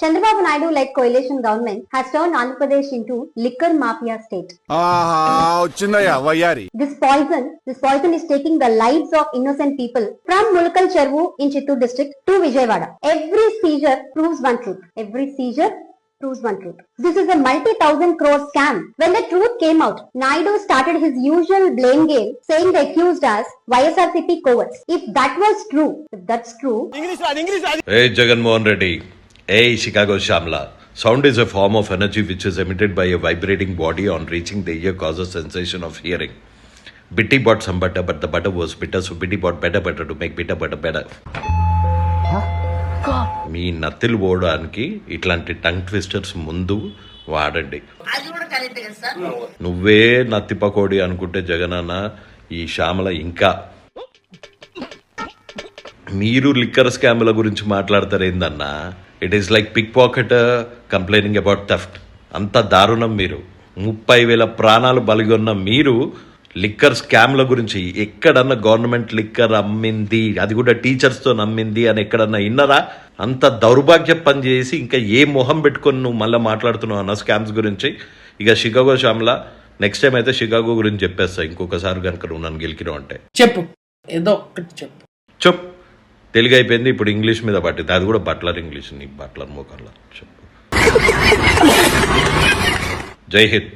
Chandrababu Naidu-led coalition government has turned Andhra Pradesh into liquor mafia state. This poison, this poison is taking the lives of innocent people from Mulkal Chervu in Chittoor district to Vijayawada. Every seizure proves one truth. Every seizure proves one truth. This is a multi-thousand crore scam. When the truth came out, Naidu started his usual blame game, saying the accused as YSRCP cowards. If that was true, if that's true, Hey Jaganmohan Reddy. A Chicago Shyamla sound is a form of energy which is emitted by a vibrating body on reaching the ear cause a sensation of hearing Betty bought some but but the but was bitter so Betty bought better better to make bit but better మీ నత్తిలు పోవడానికి ఇట్లాంటి tongue twisters ముందు వాడండి. నువ్వే నత్తి పకోడి అనుకుంటే జగనన్న ఈ శ్యామల ఇంకా. మీరు లిక్కర్ స్కామ్ల గురించి మాట్లాడతారు ఏందన్నా it is like pick pocket complaining about theft అంత దారుణం మీరు. ముప్పై వేల ప్రాణాలు బలిగొన్న మీరు లిక్కర్ స్కామ్ల గురించి ఎక్కడన్నా గవర్నమెంట్ లిక్కర్ అమ్మింది అది కూడా టీచర్స్తో నమ్మింది అని ఎక్కడన్నా విన్నరా? అంత దౌర్భాగ్య పని చేసి ఇంకా ఏ మొహం పెట్టుకొని నువ్వు మళ్ళీ మాట్లాడుతున్నావు అన్న స్కామ్స్ గురించి? ఇక షికాగో శ్యామ్లా నెక్స్ట్ టైం అయితే షికాగో గురించి చెప్పేస్తా. ఇంకొకసారి కనుక నువ్వు నన్ను గెలికినావు అంటే. చెప్పు. ఏదో ఒక్కటి చెప్పు. చెప్ తెలుగు అయిపోయింది ఇప్పుడు ఇంగ్లీష్ మీద పట్టింది. అది కూడా బట్లర్ ఇంగ్లీష్ నీ బట్లర్ మోకర్ల జై హింద్.